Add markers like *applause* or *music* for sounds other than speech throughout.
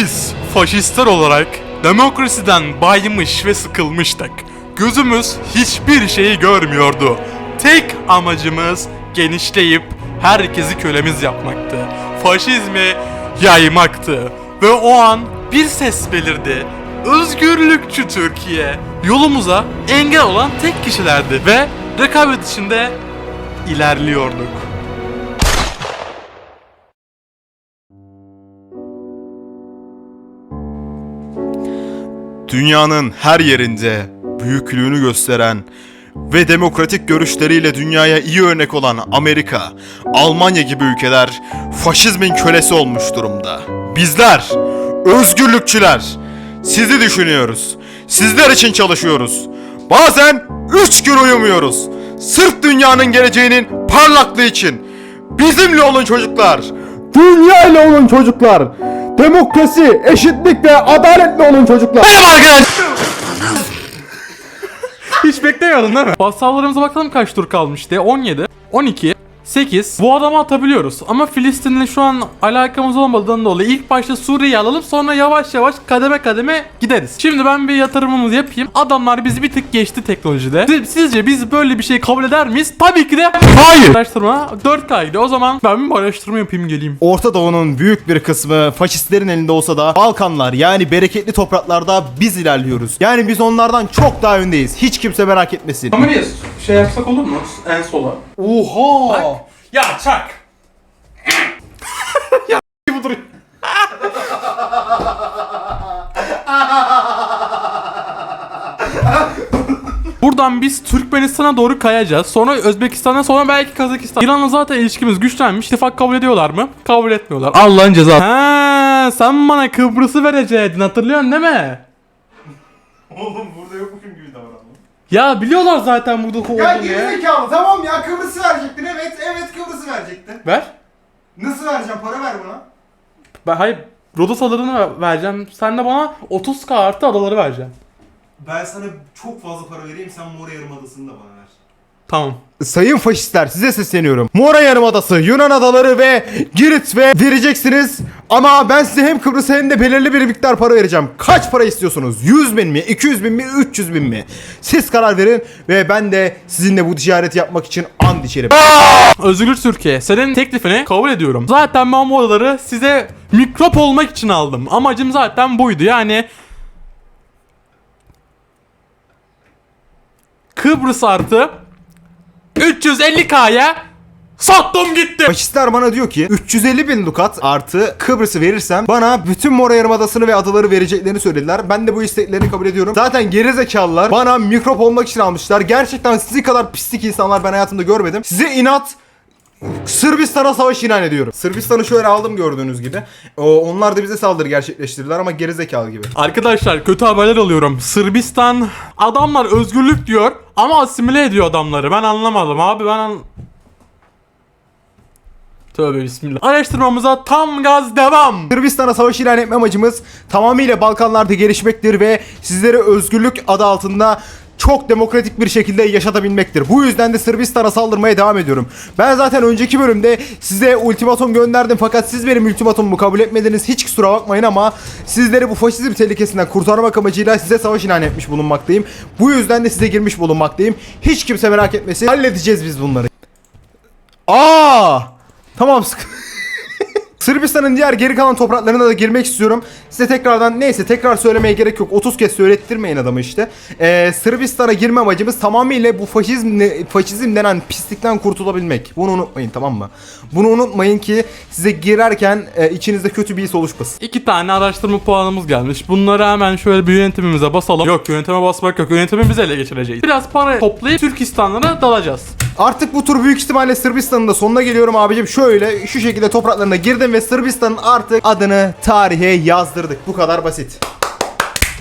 Biz faşistler olarak demokrasiden baymış ve sıkılmıştık. Gözümüz hiçbir şeyi görmüyordu. Tek amacımız genişleyip herkesi kölemiz yapmaktı. Faşizmi yaymaktı. Ve o an bir ses belirdi. Özgürlükçü Türkiye. Yolumuza engel olan tek kişilerdi ve rekabet içinde ilerliyorduk. Dünyanın her yerinde büyüklüğünü gösteren ve demokratik görüşleriyle dünyaya iyi örnek olan Amerika, Almanya gibi ülkeler faşizmin kölesi olmuş durumda. Bizler, özgürlükçüler, sizi düşünüyoruz. Sizler için çalışıyoruz. Bazen üç gün uyumuyoruz. Sırf dünyanın geleceğinin parlaklığı için. Bizimle olun çocuklar. Dünya ile olun çocuklar. Demokrasi, eşitlik ve adaletle olun çocuklar. Hiç beklemiyordun değil mi? Basallarımıza bakalım kaç tur kalmıştı. 17, 12, 8. Bu adamı atabiliyoruz. Ama Filistin'le şu an alakamız olmadığından dolayı ilk başta Suriye'yi alalım sonra yavaş yavaş kademe kademe gideriz. Şimdi ben bir yatırımımızı yapayım. Adamlar bizi bir tık geçti teknolojide. Siz- Sizce biz böyle bir şey kabul eder miyiz? Tabii ki de hayır. Araştırma 4K gidiyor. O zaman ben bir araştırma yapayım geleyim. Orta Doğu'nun büyük bir kısmı faşistlerin elinde olsa da Balkanlar yani bereketli topraklarda biz ilerliyoruz. Yani biz onlardan çok daha öndeyiz. Hiç kimse merak etmesin. Kamerayı şey yapsak olur mu? En sola. Oha! Ya çak. *laughs* ya bu duruyor. *laughs* Buradan biz Türkmenistan'a doğru kayacağız. Sonra Özbekistan'a sonra belki Kazakistan. İran'la zaten ilişkimiz güçlenmiş. İttifak kabul ediyorlar mı? Kabul etmiyorlar. Allah'ın cezası. Ha, sen bana Kıbrıs'ı verecektin hatırlıyorsun değil mi? Oğlum burada yokmuşum gibi davranma. Ya biliyorlar zaten burada Ya olduğunu ya. gerizekalı tamam ya Kıbrıs'ı verecektin evet evet Kıbrıs'ı verecektin. Ver. Nasıl vereceğim para ver buna. Ben hayır Rodos adalarını ver- vereceğim. Sen de bana 30k artı adaları vereceksin. Ben sana çok fazla para vereyim sen Mora Yarımadası'nı da bana ver. Tamam. Sayın faşistler size sesleniyorum. Mora Yarımadası, Yunan adaları ve Girit ve vereceksiniz. Ama ben size hem Kıbrıs'a hem de belirli bir miktar para vereceğim. Kaç para istiyorsunuz? 100 bin mi? 200 bin mi? 300 bin mi? Siz karar verin ve ben de sizinle bu ticareti yapmak için and içerim. Özgür Türkiye, senin teklifini kabul ediyorum. Zaten ben bu odaları size mikrop olmak için aldım. Amacım zaten buydu. Yani Kıbrıs artı 350k'ya sattım gitti. Faşistler bana diyor ki 350 bin dukat artı Kıbrıs'ı verirsem bana bütün Mora Yarımadası'nı ve adaları vereceklerini söylediler. Ben de bu isteklerini kabul ediyorum. Zaten gerizekalılar bana mikrop olmak için almışlar. Gerçekten sizi kadar pislik insanlar ben hayatımda görmedim. Size inat Sırbistan'a savaş ilan ediyorum. Sırbistan'ı şöyle aldım gördüğünüz gibi. O, onlar da bize saldırı gerçekleştirdiler ama gerizekalı gibi. Arkadaşlar kötü haberler alıyorum. Sırbistan adamlar özgürlük diyor ama asimile ediyor adamları. Ben anlamadım abi ben an... Tövbe bismillah. Araştırmamıza tam gaz devam. Sırbistan'a savaş ilan etme amacımız tamamıyla Balkanlarda gelişmektir ve sizleri özgürlük adı altında çok demokratik bir şekilde yaşatabilmektir. Bu yüzden de Sırbistan'a saldırmaya devam ediyorum. Ben zaten önceki bölümde size ultimatum gönderdim fakat siz benim ultimatumumu kabul etmediniz. Hiç kusura bakmayın ama sizleri bu faşizm tehlikesinden kurtarmak amacıyla size savaş ilan etmiş bulunmaktayım. Bu yüzden de size girmiş bulunmaktayım. Hiç kimse merak etmesin. Halledeceğiz biz bunları. Aa! Tamam sık. *laughs* Sırbistan'ın diğer geri kalan topraklarına da girmek istiyorum. Size tekrardan neyse tekrar söylemeye gerek yok. 30 kez söylettirmeyin adamı işte. Ee, Sırbistan'a girme amacımız tamamıyla bu faşizm, faşizm denen pislikten kurtulabilmek. Bunu unutmayın tamam mı? Bunu unutmayın ki size girerken e, içinizde kötü bir his oluşmasın. İki tane araştırma puanımız gelmiş. Bunları hemen şöyle bir yönetimimize basalım. Yok yönetime basmak yok. Yönetimi biz ele geçireceğiz. Biraz para toplayıp Türkistanlara dalacağız. Artık bu tur büyük ihtimalle Sırbistan'ın da sonuna geliyorum abicim. Şöyle şu şekilde topraklarına girdim ve Sırbistan'ın artık adını tarihe yazdırdık. Bu kadar basit.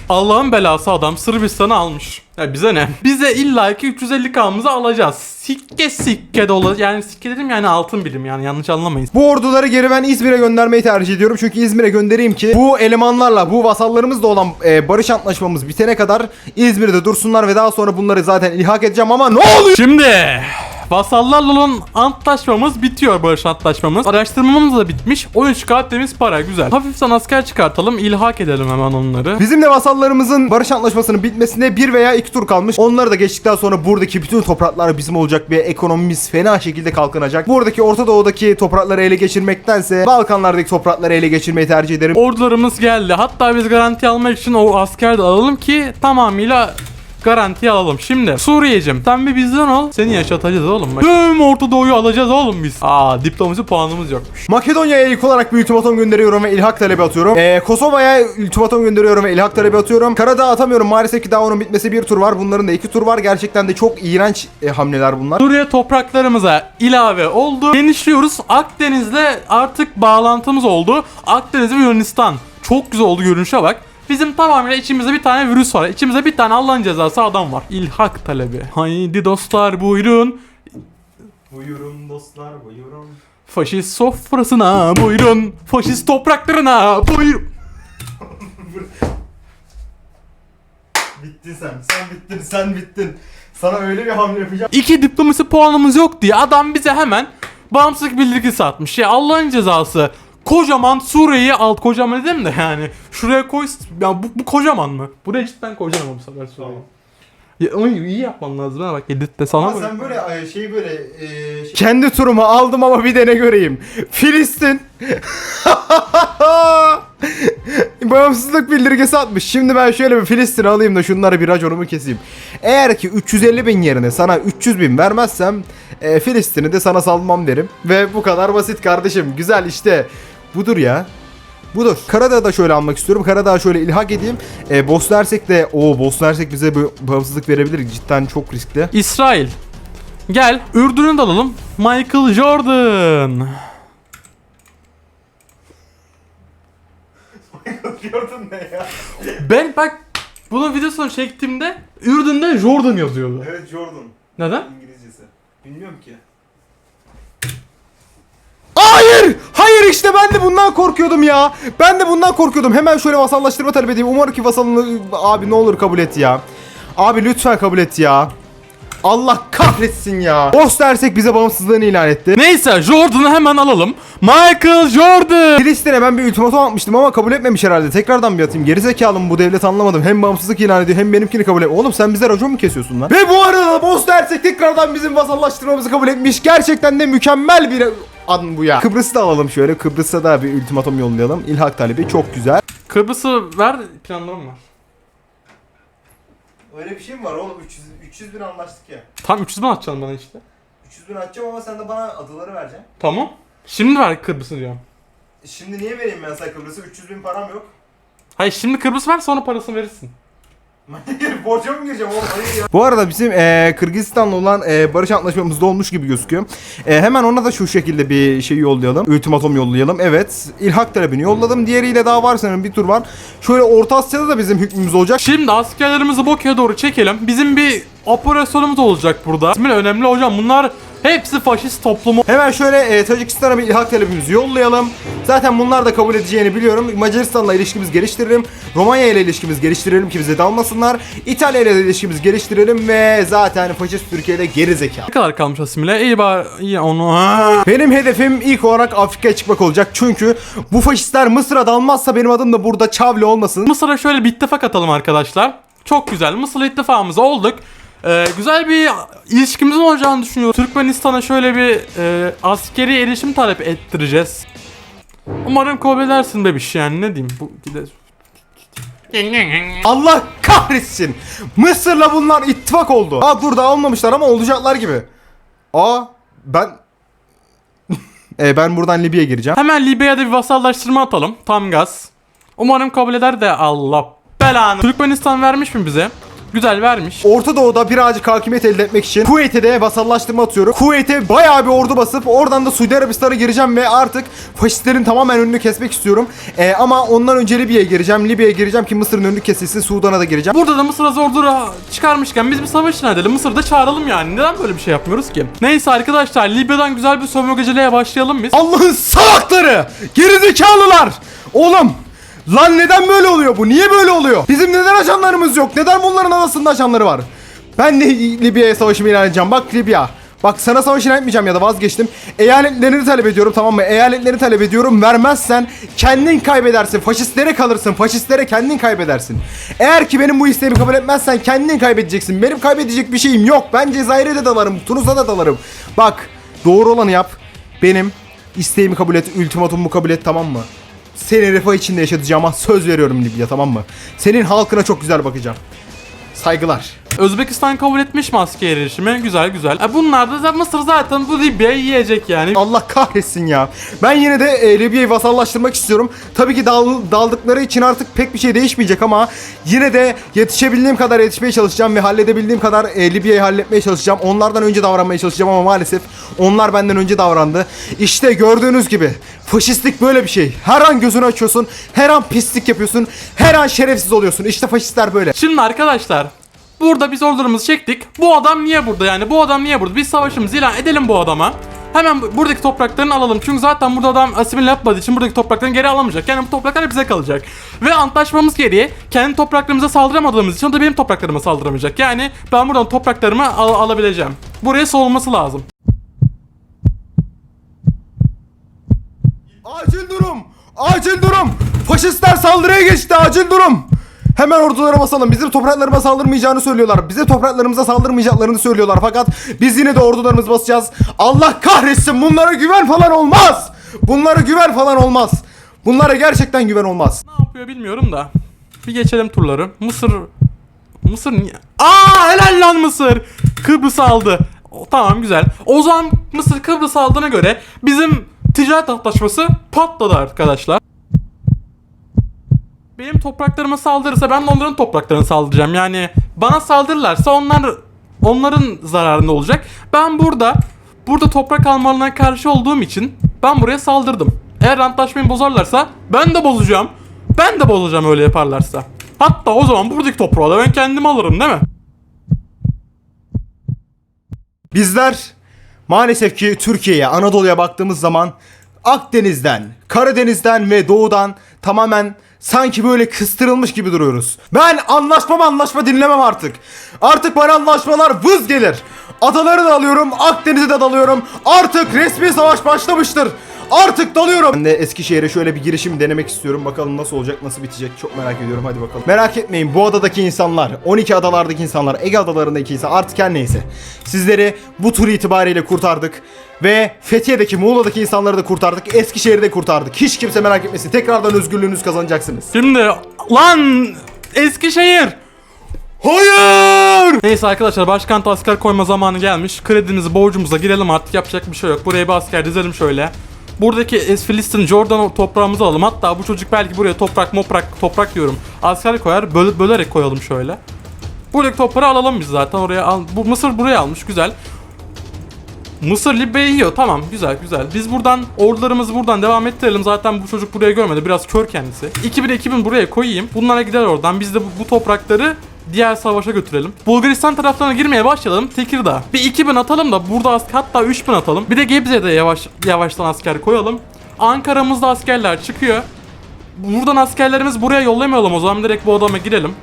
Allah'ın belası adam Sırbistan'ı almış. Ya bize ne? Bize illaki 350 kamızı alacağız. Sikke sikke dolu. Yani sikke dedim yani altın birim yani yanlış anlamayın. Bu orduları geri ben İzmir'e göndermeyi tercih ediyorum. Çünkü İzmir'e göndereyim ki bu elemanlarla, bu vasallarımızla olan e, barış antlaşmamız bitene kadar İzmir'de dursunlar ve daha sonra bunları zaten ilhak edeceğim ama ne oluyor? Şimdi Vasallarla olan antlaşmamız bitiyor barış antlaşmamız. Araştırmamız da bitmiş. 13 kağıt temiz para güzel. Hafiften asker çıkartalım ilhak edelim hemen onları. Bizimle vasallarımızın barış antlaşmasının bitmesine bir veya iki tur kalmış. Onları da geçtikten sonra buradaki bütün topraklar bizim olacak ve ekonomimiz fena şekilde kalkınacak. Buradaki Orta Doğu'daki toprakları ele geçirmektense Balkanlardaki toprakları ele geçirmeyi tercih ederim. Ordularımız geldi. Hatta biz garanti almak için o asker de alalım ki tamamıyla garanti alalım. Şimdi Suriye'cim sen bir bizden ol. Seni yaşatacağız oğlum. Bak. Tüm Orta Doğu'yu alacağız oğlum biz. Aa diplomasi puanımız yokmuş. Makedonya'ya ilk olarak bir ultimatom gönderiyorum ve ilhak talebi atıyorum. Ee, Kosova'ya ultimatom gönderiyorum ve ilhak talebi atıyorum. Karadağ atamıyorum maalesef ki daha onun bitmesi bir tur var. Bunların da iki tur var. Gerçekten de çok iğrenç e, hamleler bunlar. Suriye topraklarımıza ilave oldu. Genişliyoruz. Akdeniz'le artık bağlantımız oldu. Akdeniz ve Yunanistan. Çok güzel oldu görünüşe bak. Bizim tamamıyla içimizde bir tane virüs var. İçimizde bir tane Allah'ın cezası adam var. İlhak talebi. Haydi dostlar buyurun. Buyurun dostlar buyurun. Faşist sofrasına buyurun. Faşist topraklarına buyurun. *laughs* Bittin sen. Sen bittin. Sen bittin. Sana öyle bir hamle yapacağım. İki diplomasi puanımız yok diye adam bize hemen bağımsızlık bildirgesi atmış. Ya Allah'ın cezası. Kocaman Suriye'yi alt kocaman dedim de yani şuraya koy ya bu, bu kocaman mı? Buraya cidden kocaman bu sefer Suriye. Ya, onu iyi yapman lazım ha bak editte sana Ama sen böyle şey böyle e, şey- Kendi turumu aldım ama bir de ne göreyim. Filistin. *laughs* Bağımsızlık bildirgesi atmış. Şimdi ben şöyle bir Filistin alayım da şunları bir raconumu keseyim. Eğer ki 350 bin yerine sana 300 bin vermezsem e, Filistin'i de sana salmam derim. Ve bu kadar basit kardeşim. Güzel işte. Budur ya. Budur. Karadağ'ı da şöyle almak istiyorum. Karadağ'ı şöyle ilhak edeyim. E, Bosna Hersek de o Bosna Hersek bize bu bağımsızlık verebilir. Cidden çok riskli. İsrail. Gel Ürdün'ü de alalım. Michael Jordan. *laughs* Gördün ne ya? Ben bak bunun videosunu çektiğimde Ürdün'de Jordan yazıyordu. Evet Jordan. Neden? İngilizcesi. Bilmiyorum ki. Hayır! Hayır işte ben de bundan korkuyordum ya. Ben de bundan korkuyordum. Hemen şöyle vasallaştırma talep edeyim. Umarım ki vasalını abi ne olur kabul et ya. Abi lütfen kabul et ya. Allah kahretsin ya. Bosna Hersek bize bağımsızlığını ilan etti. Neyse Jordan'ı hemen alalım. Michael Jordan. Filistin'e ben bir ultimatom atmıştım ama kabul etmemiş herhalde. Tekrardan bir atayım. Gerizekalı mı bu devlet anlamadım. Hem bağımsızlık ilan ediyor hem benimkini kabul etmiyor. Oğlum sen bize racon mu kesiyorsun lan? Ve bu arada Bosna Hersek tekrardan bizim vasallaştırmamızı kabul etmiş. Gerçekten de mükemmel bir adım bu ya. Kıbrıs'ı da alalım şöyle. Kıbrıs'a da bir ultimatom yollayalım. İlhak talebi çok güzel. Kıbrıs'ı ver planlarım var. Öyle bir şey mi var oğlum? 300, 300 bin anlaştık ya. Tam 300 bin atacaksın bana işte. 300 bin atacağım ama sen de bana adaları vereceksin. Tamam. Şimdi ver Kıbrıs'ı diyorum. Şimdi niye vereyim ben sana Kıbrıs'ı? 300 bin param yok. Hayır şimdi Kıbrıs ver sonra parasını verirsin. *laughs* Borca mı gireceğim oğlum? Bu arada bizim eee Kırgızistan'la olan eee, barış antlaşmamız da olmuş gibi gözüküyor. Eee, hemen ona da şu şekilde bir şey yollayalım. Ultimatom yollayalım. Evet. İlhak talebini yolladım. Diğeriyle daha var sanırım bir tur var. Şöyle Orta Asya'da da bizim hükmümüz olacak. Şimdi askerlerimizi Bokya'ya doğru çekelim. Bizim bir operasyonumuz olacak burada. İsmi önemli hocam bunlar hepsi faşist toplumu. Hemen şöyle eee, Tacikistan'a bir ilhak talebimizi yollayalım. Zaten bunlar da kabul edeceğini biliyorum. Macaristan'la ilişkimizi geliştirelim. Romanya ile ilişkimizi geliştirelim ki bize dalmasınlar. İtalya ile ilişkimizi geliştirelim ve zaten faşist Türkiye ile geri zekalı. Ne kadar kalmış asimile? İyi bari iyi onu. Ha. Benim hedefim ilk olarak Afrika'ya çıkmak olacak. Çünkü bu faşistler Mısır'a dalmazsa benim adım da burada Çavli olmasın. Mısır'a şöyle bir ittifak atalım arkadaşlar. Çok güzel. Mısır'la ittifakımız olduk. Ee, güzel bir ilişkimizin olacağını düşünüyorum. Türkmenistan'a şöyle bir e, askeri erişim talep ettireceğiz. Umarım edersin bebiş yani ne diyeyim. Bu gide... Allah kahretsin. Mısır'la bunlar ittifak oldu. Aa dur daha olmamışlar ama olacaklar gibi. Aa ben... *laughs* e, ben buradan Libya'ya gireceğim. Hemen Libya'da bir vasallaştırma atalım. Tam gaz. Umarım kabul eder de Allah belanı. Türkmenistan vermiş mi bize? Güzel vermiş. Orta Doğu'da birazcık hakimiyet elde etmek için Kuveyt'e de vasallaştırma atıyorum. Kuveyt'e bayağı bir ordu basıp oradan da Suudi Arabistan'a gireceğim ve artık faşistlerin tamamen önünü kesmek istiyorum. Ee, ama ondan önce Libya'ya gireceğim. Libya'ya gireceğim ki Mısır'ın önünü kesilsin. Sudan'a da gireceğim. Burada da Mısır'a zor dura çıkarmışken biz bir savaş ilan edelim. Mısır'da çağıralım yani. Neden böyle bir şey yapmıyoruz ki? Neyse arkadaşlar Libya'dan güzel bir sömürgeciliğe başlayalım biz. Allah'ın salakları! Gerizekalılar! Oğlum! Lan neden böyle oluyor bu? Niye böyle oluyor? Bizim neden ajanlarımız yok? Neden bunların arasında ajanları var? Ben de Libya'ya savaşımı ilan edeceğim. Bak Libya. Bak sana savaş ilan etmeyeceğim ya da vazgeçtim. Eyaletlerini talep ediyorum tamam mı? Eyaletlerini talep ediyorum. Vermezsen kendin kaybedersin. Faşistlere kalırsın. Faşistlere kendin kaybedersin. Eğer ki benim bu isteğimi kabul etmezsen kendin kaybedeceksin. Benim kaybedecek bir şeyim yok. Ben Cezayir'e de dalarım. Tunus'a da dalarım. Bak doğru olanı yap. Benim isteğimi kabul et. Ultimatomumu kabul et tamam mı? Seni refah içinde yaşatacağıma söz veriyorum Libya tamam mı? Senin halkına çok güzel bakacağım. Saygılar. Özbekistan kabul etmiş maske erişimi. Güzel güzel. E bunlar da Mısır zaten bu Libya'yı yiyecek yani. Allah kahretsin ya. Ben yine de e, Libya'yı vasallaştırmak istiyorum. Tabii ki dal, daldıkları için artık pek bir şey değişmeyecek ama yine de yetişebildiğim kadar yetişmeye çalışacağım ve halledebildiğim kadar e, Libya'yı halletmeye çalışacağım. Onlardan önce davranmaya çalışacağım ama maalesef onlar benden önce davrandı. İşte gördüğünüz gibi faşistlik böyle bir şey. Her an gözünü açıyorsun, her an pislik yapıyorsun, her an şerefsiz oluyorsun. İşte faşistler böyle. Şimdi arkadaşlar burada biz ordularımızı çektik. Bu adam niye burada yani? Bu adam niye burada? Biz savaşımızı ilan edelim bu adama. Hemen bu- buradaki topraklarını alalım. Çünkü zaten burada adam asimile yapmadığı için buradaki topraklarını geri alamayacak. Yani bu topraklar bize kalacak. Ve antlaşmamız gereği kendi topraklarımıza saldıramadığımız için o da benim topraklarıma saldıramayacak. Yani ben buradan topraklarımı al- alabileceğim. Buraya soğulması lazım. Acil durum! Acil durum! Faşistler saldırıya geçti. Acil durum! Hemen ordulara basalım. Bizim topraklarıma saldırmayacağını söylüyorlar. Bize topraklarımıza saldırmayacaklarını söylüyorlar. Fakat biz yine de ordularımızı basacağız. Allah kahretsin bunlara güven falan olmaz. Bunlara güven falan olmaz. Bunlara gerçekten güven olmaz. Ne yapıyor bilmiyorum da. Bir geçelim turları. Mısır... Mısır niye? Aa helal lan Mısır. Kıbrıs aldı. O, tamam güzel. O zaman Mısır Kıbrıs aldığına göre bizim ticaret antlaşması patladı arkadaşlar. Benim topraklarıma saldırırsa ben de onların topraklarına saldıracağım. Yani bana saldırırlarsa onlar onların zararında olacak. Ben burada burada toprak almalarına karşı olduğum için ben buraya saldırdım. Eğer antlaşmayı bozarlarsa ben de bozacağım. Ben de bozacağım öyle yaparlarsa. Hatta o zaman buradaki toprağı da ben kendim alırım değil mi? Bizler maalesef ki Türkiye'ye, Anadolu'ya baktığımız zaman Akdeniz'den, Karadeniz'den ve Doğu'dan tamamen sanki böyle kıstırılmış gibi duruyoruz. Ben anlaşma anlaşma dinlemem artık. Artık bana anlaşmalar vız gelir. Adaları da alıyorum, Akdeniz'i de dalıyorum. Artık resmi savaş başlamıştır. Artık dalıyorum. Ben de Eskişehir'e şöyle bir girişim denemek istiyorum. Bakalım nasıl olacak, nasıl bitecek. Çok merak ediyorum. Hadi bakalım. Merak etmeyin. Bu adadaki insanlar, 12 adalardaki insanlar, Ege adalarındaki insan artık her neyse. Sizleri bu tur itibariyle kurtardık. Ve Fethiye'deki, Muğla'daki insanları da kurtardık. Eskişehir'i de kurtardık. Hiç kimse merak etmesin. Tekrardan özgürlüğünüzü kazanacaksınız. Şimdi lan Eskişehir. Hayır! Neyse arkadaşlar başkent asker koyma zamanı gelmiş. Kredimizi borcumuza girelim artık yapacak bir şey yok. Buraya bir asker dizelim şöyle. Buradaki Es Filistin Jordan toprağımızı alalım. Hatta bu çocuk belki buraya toprak moprak toprak diyorum. Asker koyar böl- bölerek koyalım şöyle. Buradaki toprağı alalım biz zaten oraya al. Bu Mısır buraya almış güzel. Mısır Libya'yı yiyor tamam güzel güzel. Biz buradan ordularımızı buradan devam ettirelim. Zaten bu çocuk buraya görmedi biraz kör kendisi. 2000'e 2000 buraya koyayım. Bunlara gider oradan. Biz de bu, bu toprakları diğer savaşa götürelim. Bulgaristan taraflarına girmeye başlayalım. Tekirdağ. Bir 2000 atalım da burada asker hatta 3000 atalım. Bir de Gebze'de yavaş yavaştan asker koyalım. Ankara'mızda askerler çıkıyor. Buradan askerlerimiz buraya yollamayalım o zaman direkt bu adama girelim.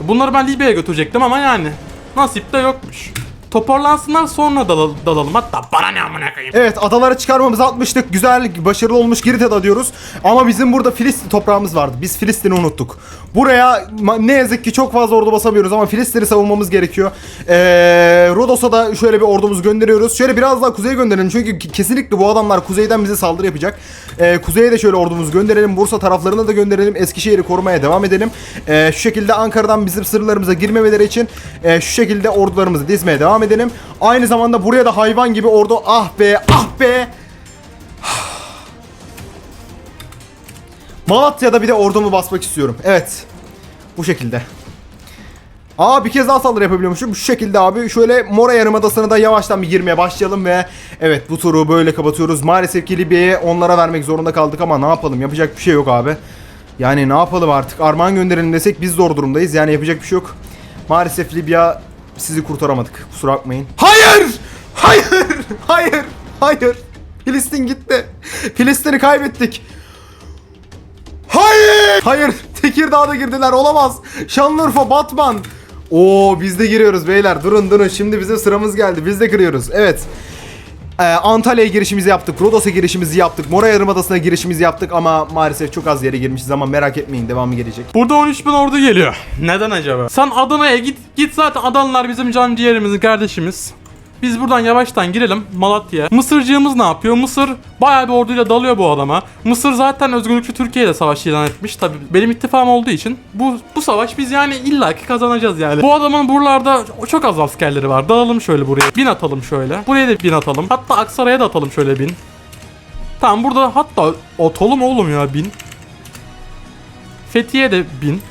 Bunları ben Libya'ya götürecektim ama yani nasip de yokmuş. Toparlansınlar sonra dalal- dalalım. Hatta bana ne amına koyayım. Evet adalara çıkarmamızı atmıştık. Güzel, başarılı olmuş Girita'da diyoruz. Ama bizim burada Filistin toprağımız vardı. Biz Filistin'i unuttuk. Buraya ne yazık ki çok fazla ordu basamıyoruz ama Filistin'i savunmamız gerekiyor. Ee, Rodos'a da şöyle bir ordumuzu gönderiyoruz. Şöyle biraz daha kuzeye gönderelim. Çünkü kesinlikle bu adamlar kuzeyden bize saldırı yapacak. Ee, kuzeye de şöyle ordumuzu gönderelim. Bursa taraflarına da gönderelim. Eskişehir'i korumaya devam edelim. Ee, şu şekilde Ankara'dan bizim sırlarımıza girmemeleri için e, şu şekilde ordularımızı dizmeye devam edelim. Aynı zamanda buraya da hayvan gibi ordu ah be ah be Malatya'da bir de ordumu basmak istiyorum. Evet. Bu şekilde. Aa bir kez daha saldırı yapabiliyormuşum. Şu şekilde abi şöyle Mora Yarımadası'na da yavaştan bir girmeye başlayalım ve evet bu turu böyle kapatıyoruz. Maalesef ki Libya'yı onlara vermek zorunda kaldık ama ne yapalım yapacak bir şey yok abi. Yani ne yapalım artık armağan gönderelim desek biz zor durumdayız yani yapacak bir şey yok. Maalesef Libya sizi kurtaramadık kusura bakmayın. Hayır! Hayır! *laughs* Hayır! Hayır! Filistin gitti. Filistin'i kaybettik. Hayır! Hayır! Tekirdağ'da girdiler olamaz. Şanlıurfa, Batman. Oo biz de giriyoruz beyler. Durun durun. Şimdi bizim sıramız geldi. Biz de giriyoruz. Evet. Ee, Antalya'ya girişimizi yaptık. Rodos'a girişimizi yaptık. Mora Yarımadası'na girişimizi yaptık ama maalesef çok az yere girmişiz ama merak etmeyin devamı gelecek. Burada 13 bin ordu geliyor. Neden acaba? Sen Adana'ya git. Git zaten Adanalılar bizim can ciğerimizin kardeşimiz. Biz buradan yavaştan girelim Malatya. Mısırcığımız ne yapıyor? Mısır bayağı bir orduyla dalıyor bu adama. Mısır zaten özgürlükçü Türkiye ile savaş ilan etmiş. Tabi benim ittifam olduğu için bu bu savaş biz yani illaki kazanacağız yani. Bu adamın buralarda çok az askerleri var. Dalalım şöyle buraya. Bin atalım şöyle. Buraya da bin atalım. Hatta Aksaray'a da atalım şöyle bin. Tamam burada hatta atalım oğlum ya bin. Fethiye de bin.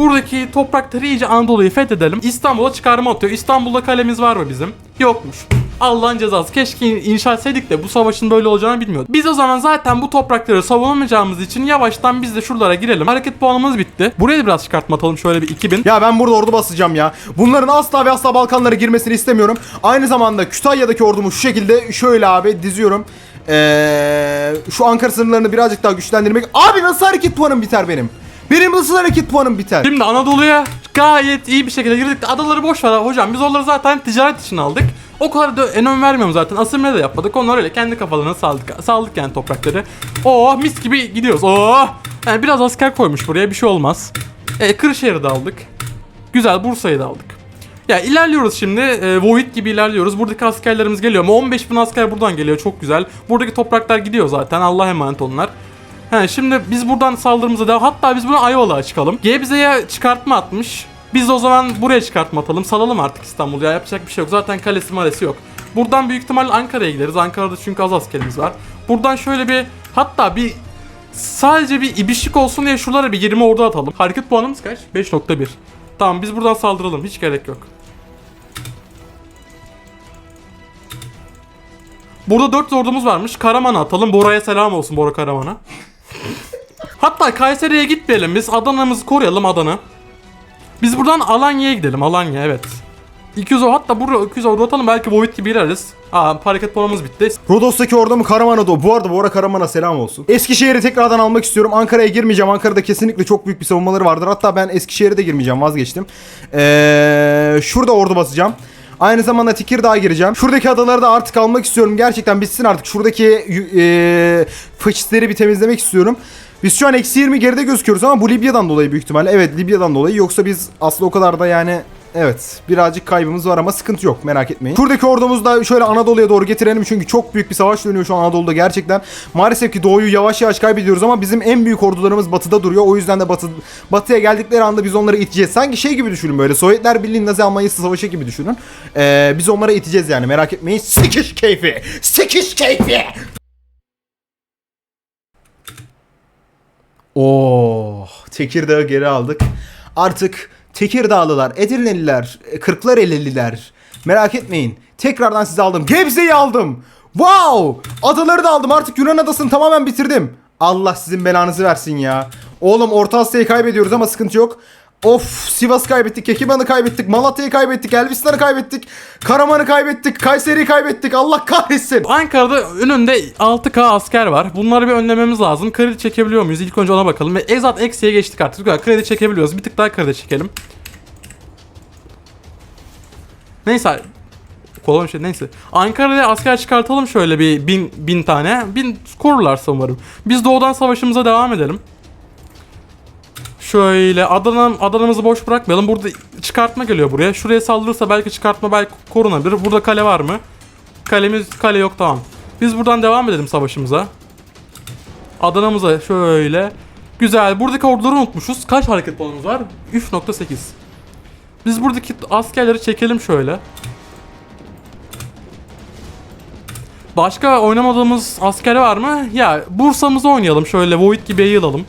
Buradaki toprakları iyice Anadolu'yu fethedelim. İstanbul'a çıkarma atıyor. İstanbul'da kalemiz var mı bizim? Yokmuş. Allah'ın cezası. Keşke inşa etseydik de bu savaşın böyle olacağını bilmiyorduk. Biz o zaman zaten bu toprakları savunamayacağımız için yavaştan biz de şuralara girelim. Hareket puanımız bitti. Buraya da biraz çıkartma atalım. Şöyle bir 2000. Ya ben burada ordu basacağım ya. Bunların asla ve asla Balkanlara girmesini istemiyorum. Aynı zamanda Kütahya'daki ordumu şu şekilde şöyle abi diziyorum. Ee, şu Ankara sınırlarını birazcık daha güçlendirmek. Abi nasıl hareket puanım biter benim? Benim nasıl hareket puanım biter? Şimdi Anadolu'ya gayet iyi bir şekilde girdik. Adaları boş ver hocam. Biz onları zaten ticaret için aldık. O kadar da önem vermiyorum zaten. Asimile de yapmadık. Onlar öyle kendi kafalarına saldık. Saldık yani toprakları. Oo mis gibi gidiyoruz. Oo. Yani biraz asker koymuş buraya bir şey olmaz. E, Kırşehir'i de aldık. Güzel Bursa'yı da aldık. Ya ilerliyoruz şimdi. E, Void gibi ilerliyoruz. Buradaki askerlerimiz geliyor ama 15 bin asker buradan geliyor. Çok güzel. Buradaki topraklar gidiyor zaten. Allah'a emanet onlar. He, şimdi biz buradan saldırımıza devam. Hatta biz bunu Ayvalık'a çıkalım. Gebze'ye çıkartma atmış. Biz de o zaman buraya çıkartma atalım. Salalım artık İstanbul'u ya. Yapacak bir şey yok. Zaten kalesi malesi yok. Buradan büyük ihtimalle Ankara'ya gideriz. Ankara'da çünkü az askerimiz var. Buradan şöyle bir hatta bir sadece bir ibişlik olsun diye şuralara bir 20 ordu atalım. Hareket puanımız kaç? 5.1. Tamam biz buradan saldıralım. Hiç gerek yok. Burada 4 ordumuz varmış. Karaman'a atalım. Bora'ya selam olsun Bora Karaman'a. Hatta Kayseri'ye gitmeyelim biz. Adana'mızı koruyalım Adana. Biz buradan Alanya'ya gidelim. Alanya evet. 200 o hatta buraya 200 ordu atalım belki Void gibi gireriz. Aa hareket puanımız bitti. Rodos'taki ordumu Karaman'a da Bu arada Bora Karaman'a selam olsun. Eskişehir'i tekrardan almak istiyorum. Ankara'ya girmeyeceğim. Ankara'da kesinlikle çok büyük bir savunmaları vardır. Hatta ben Eskişehir'e de girmeyeceğim. Vazgeçtim. Ee, şurada ordu basacağım. Aynı zamanda Tekirdağ'a gireceğim. Şuradaki adaları da artık almak istiyorum. Gerçekten bitsin artık. Şuradaki e, faşistleri bir temizlemek istiyorum. Biz şu an eksi 20 geride gözüküyoruz ama bu Libya'dan dolayı büyük ihtimalle. Evet Libya'dan dolayı. Yoksa biz aslında o kadar da yani Evet birazcık kaybımız var ama sıkıntı yok merak etmeyin. Şuradaki ordumuzu da şöyle Anadolu'ya doğru getirelim çünkü çok büyük bir savaş dönüyor şu an Anadolu'da gerçekten. Maalesef ki doğuyu yavaş yavaş kaybediyoruz ama bizim en büyük ordularımız batıda duruyor. O yüzden de batı, batıya geldikleri anda biz onları iteceğiz. Sanki şey gibi düşünün böyle Sovyetler Birliği Nazi Almanyası savaşı gibi düşünün. Ee, biz onlara iteceğiz yani merak etmeyin. Sikiş keyfi! Sikiş keyfi! Oh, Tekirdağ'ı geri aldık. Artık Tekirdağlılar, Edirneliler, Kırklareliler merak etmeyin. Tekrardan sizi aldım. Gebze'yi aldım. Wow! Adaları da aldım. Artık Yunan adasını tamamen bitirdim. Allah sizin belanızı versin ya. Oğlum Orta Asya'yı kaybediyoruz ama sıkıntı yok. Of Sivas kaybettik, Kekiman'ı kaybettik, Malatya'yı kaybettik, Elbistan'ı kaybettik, Karaman'ı kaybettik, Kayseri'yi kaybettik. Allah kahretsin. Ankara'da önünde 6K asker var. Bunları bir önlememiz lazım. Kredi çekebiliyor muyuz? İlk önce ona bakalım. Ve Ezat eksiye geçtik artık. Güzel, Kredi çekebiliyoruz. Bir tık daha kredi çekelim. Neyse. Kolay bir şey neyse. Ankara'ya asker çıkartalım şöyle bir bin, bin tane. Bin korurlarsa umarım. Biz doğudan savaşımıza devam edelim. Şöyle Adana Adana'mızı boş bırakmayalım. Burada çıkartma geliyor buraya. Şuraya saldırırsa belki çıkartma belki korunabilir. Burada kale var mı? Kalemiz kale yok tamam. Biz buradan devam edelim savaşımıza. Adana'mıza şöyle. Güzel. Buradaki orduları unutmuşuz. Kaç hareket puanımız var? 3.8. Biz buradaki askerleri çekelim şöyle. Başka oynamadığımız asker var mı? Ya Bursa'mızı oynayalım şöyle Void gibi yayılalım.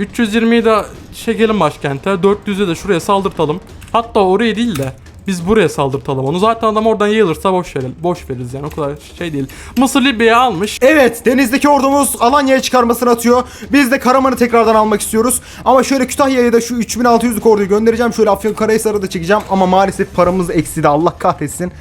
320'yi de çekelim başkente. 400'ü de şuraya saldırtalım. Hatta oraya değil de biz buraya saldırtalım onu. Zaten adam oradan yayılırsa boş verelim. Boş veririz yani o kadar şey değil. Mısır Libya'yı almış. Evet denizdeki ordumuz Alanya'ya çıkarmasını atıyor. Biz de Karaman'ı tekrardan almak istiyoruz. Ama şöyle Kütahya'ya da şu 3600'lük orduyu göndereceğim. Şöyle Afyonkarahisar'ı da çekeceğim. Ama maalesef paramız eksidi Allah kahretsin.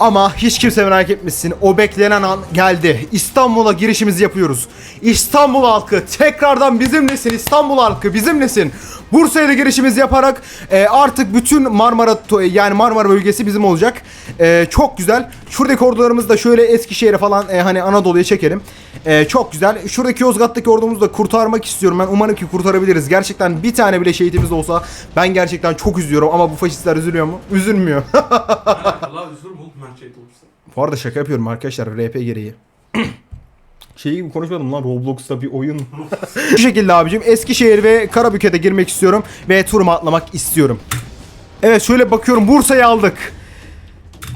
Ama hiç kimse merak etmesin. O beklenen an geldi. İstanbul'a girişimizi yapıyoruz. İstanbul halkı tekrardan bizimlesin. İstanbul halkı bizimlesin. Bursa'ya da girişimizi yaparak e, artık bütün Marmara yani Marmara bölgesi bizim olacak. E, çok güzel. Şuradaki ordularımızı da şöyle Eskişehir'e falan e, hani Anadolu'ya çekelim. E, çok güzel. Şuradaki Yozgat'taki ordumuzu da kurtarmak istiyorum ben. Umarım ki kurtarabiliriz. Gerçekten bir tane bile şehitimiz olsa ben gerçekten çok üzülüyorum ama bu faşistler üzülüyor mu? Üzülmüyor. *laughs* Allah üzülürüm oğlum ben şey olursa. Bu arada şaka yapıyorum arkadaşlar RP gereği. *clears throat* şey gibi konuşmadım lan Roblox'ta bir oyun. *laughs* Şu şekilde abicim Eskişehir ve Karabük'e girmek istiyorum ve turumu atlamak istiyorum. Evet şöyle bakıyorum Bursa'yı aldık.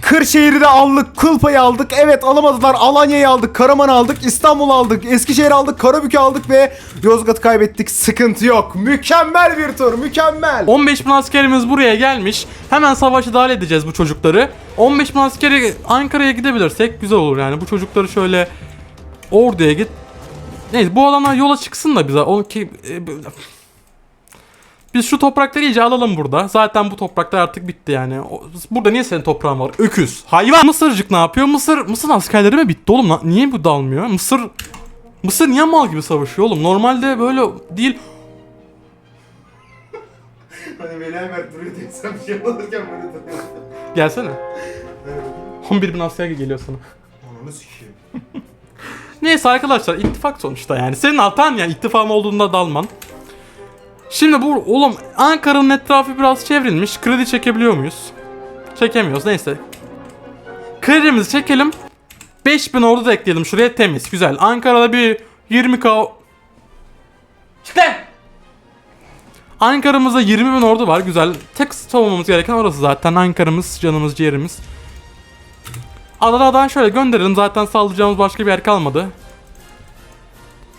Kırşehir'i de aldık, Kulpa'yı aldık. Evet alamadılar. Alanya'yı aldık, Karaman'ı aldık, İstanbul'u aldık, Eskişehir'i aldık, Karabük'ü aldık ve Yozgat'ı kaybettik. Sıkıntı yok. Mükemmel bir tur, mükemmel. 15 bin askerimiz buraya gelmiş. Hemen savaşı dahil edeceğiz bu çocukları. 15 bin askeri Ankara'ya gidebilirsek güzel olur yani. Bu çocukları şöyle orduya git. Neyse bu adamlar yola çıksın da bize. O ki e, biz şu toprakları iyice alalım burada. Zaten bu topraklar artık bitti yani. O- Burada niye senin toprağın var? Öküz. Hayvan. Mısırcık ne yapıyor? Mısır Mısır askerleri mi bitti oğlum? lan? Niye bu dalmıyor? Mısır Mısır niye mal gibi savaşıyor oğlum? Normalde böyle değil. *laughs* Hani Veli Ahmet duruyor diye sen bir şey alırken böyle duruyor. Gelsene. 11 bin asker geliyor sana. Ananı sikeyim. *laughs* Neyse arkadaşlar ittifak sonuçta yani. Senin hatan yani ittifakın olduğunda dalman. Şimdi bu oğlum Ankara'nın etrafı biraz çevrilmiş. Kredi çekebiliyor muyuz? Çekemiyoruz neyse. Kredimizi çekelim. 5000 ordu da ekleyelim şuraya temiz güzel. Ankara'da bir 20k İşte Ankara'mızda 20 bin ordu var güzel. Tek savunmamız gereken orası zaten Ankara'mız canımız ciğerimiz. Adana'dan şöyle gönderelim zaten saldıracağımız başka bir yer kalmadı.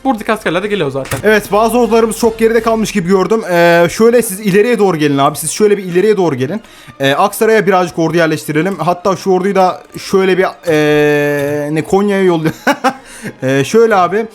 Buradaki askerler de geliyor zaten. Evet bazı ordularımız çok geride kalmış gibi gördüm. Ee, şöyle siz ileriye doğru gelin abi. Siz şöyle bir ileriye doğru gelin. Ee, Aksaray'a birazcık ordu yerleştirelim. Hatta şu orduyu da şöyle bir ee, ne Konya'ya yolluyor. *laughs* Ee, şöyle abi.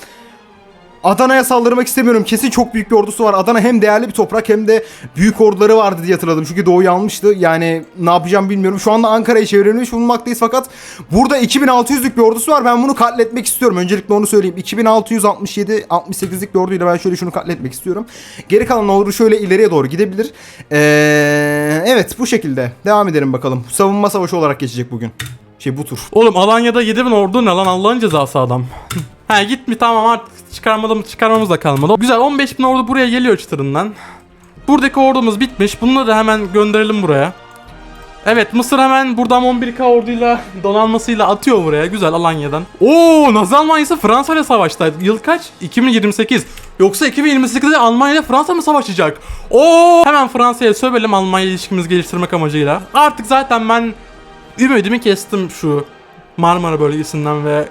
Adana'ya saldırmak istemiyorum. Kesin çok büyük bir ordusu var. Adana hem değerli bir toprak hem de büyük orduları vardı diye hatırladım. Çünkü Doğu'yu almıştı. Yani ne yapacağım bilmiyorum. Şu anda Ankara'ya çevrilmiş bulunmaktayız fakat burada 2600'lük bir ordusu var. Ben bunu katletmek istiyorum. Öncelikle onu söyleyeyim. 2667 68'lik bir orduyla ben şöyle şunu katletmek istiyorum. Geri kalan ordu şöyle ileriye doğru gidebilir. Ee, evet bu şekilde. Devam edelim bakalım. Savunma savaşı olarak geçecek bugün. Şey bu tur. Oğlum Alanya'da 7000 ordu ne lan Allah'ın cezası adam. Ha git mi tamam artık çıkarmadım çıkarmamız da kalmadı. Güzel 15 bin ordu buraya geliyor çıtırından. Buradaki ordumuz bitmiş. Bunu da hemen gönderelim buraya. Evet Mısır hemen buradan 11k orduyla donanmasıyla atıyor buraya. Güzel Alanya'dan. Oo Nazi Almanya'sı Fransa ile savaştı. Yıl kaç? 2028. Yoksa 2028'de Almanya ile Fransa mı savaşacak? Oo hemen Fransa'ya sövelim Almanya ilişkimizi geliştirmek amacıyla. Artık zaten ben ümidimi kestim şu Marmara bölgesinden ve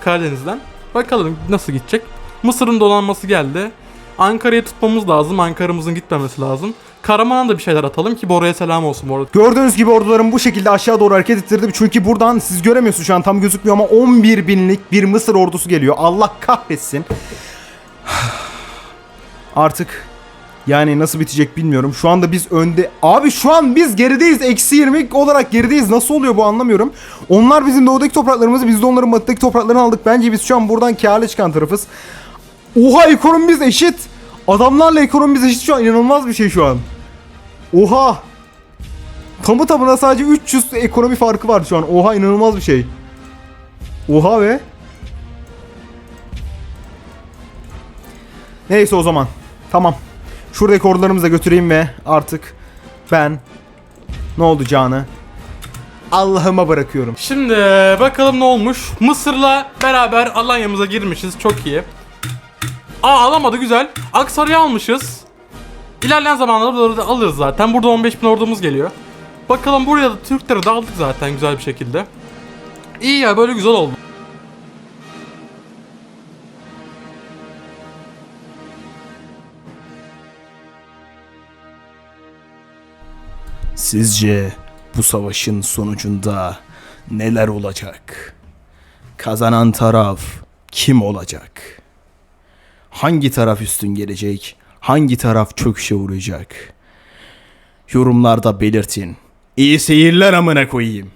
Karadeniz'den. Bakalım nasıl gidecek. Mısır'ın donanması geldi. Ankara'yı tutmamız lazım. Ankara'mızın gitmemesi lazım. Karaman'a da bir şeyler atalım ki Bora'ya selam olsun bu arada. Gördüğünüz gibi ordularım bu şekilde aşağı doğru hareket ettirdim. Çünkü buradan siz göremiyorsunuz şu an tam gözükmüyor ama 11 binlik bir Mısır ordusu geliyor. Allah kahretsin. *sighs* Artık yani nasıl bitecek bilmiyorum. Şu anda biz önde... Abi şu an biz gerideyiz. Eksi 20 olarak gerideyiz. Nasıl oluyor bu anlamıyorum. Onlar bizim doğudaki topraklarımızı biz de onların batıdaki topraklarını aldık. Bence biz şu an buradan kârlı çıkan tarafız. Oha ekonomimiz eşit. Adamlarla ekonomimiz eşit şu an. inanılmaz bir şey şu an. Oha. Tamı tamına sadece 300 ekonomi farkı var şu an. Oha inanılmaz bir şey. Oha ve. Neyse o zaman. Tamam. Şuradaki ordularımızı da götüreyim ve artık ben ne olacağını Allah'ıma bırakıyorum. Şimdi bakalım ne olmuş. Mısır'la beraber Alanya'mıza girmişiz. Çok iyi. Aa alamadı güzel. Aksaray'ı almışız. İlerleyen zamanlarda buraları alırız zaten. Burada 15 bin ordumuz geliyor. Bakalım buraya da Türkleri de aldık zaten güzel bir şekilde. İyi ya böyle güzel oldu. Sizce bu savaşın sonucunda neler olacak? Kazanan taraf kim olacak? Hangi taraf üstün gelecek? Hangi taraf çöküşe uğrayacak? Yorumlarda belirtin. İyi seyirler amına koyayım.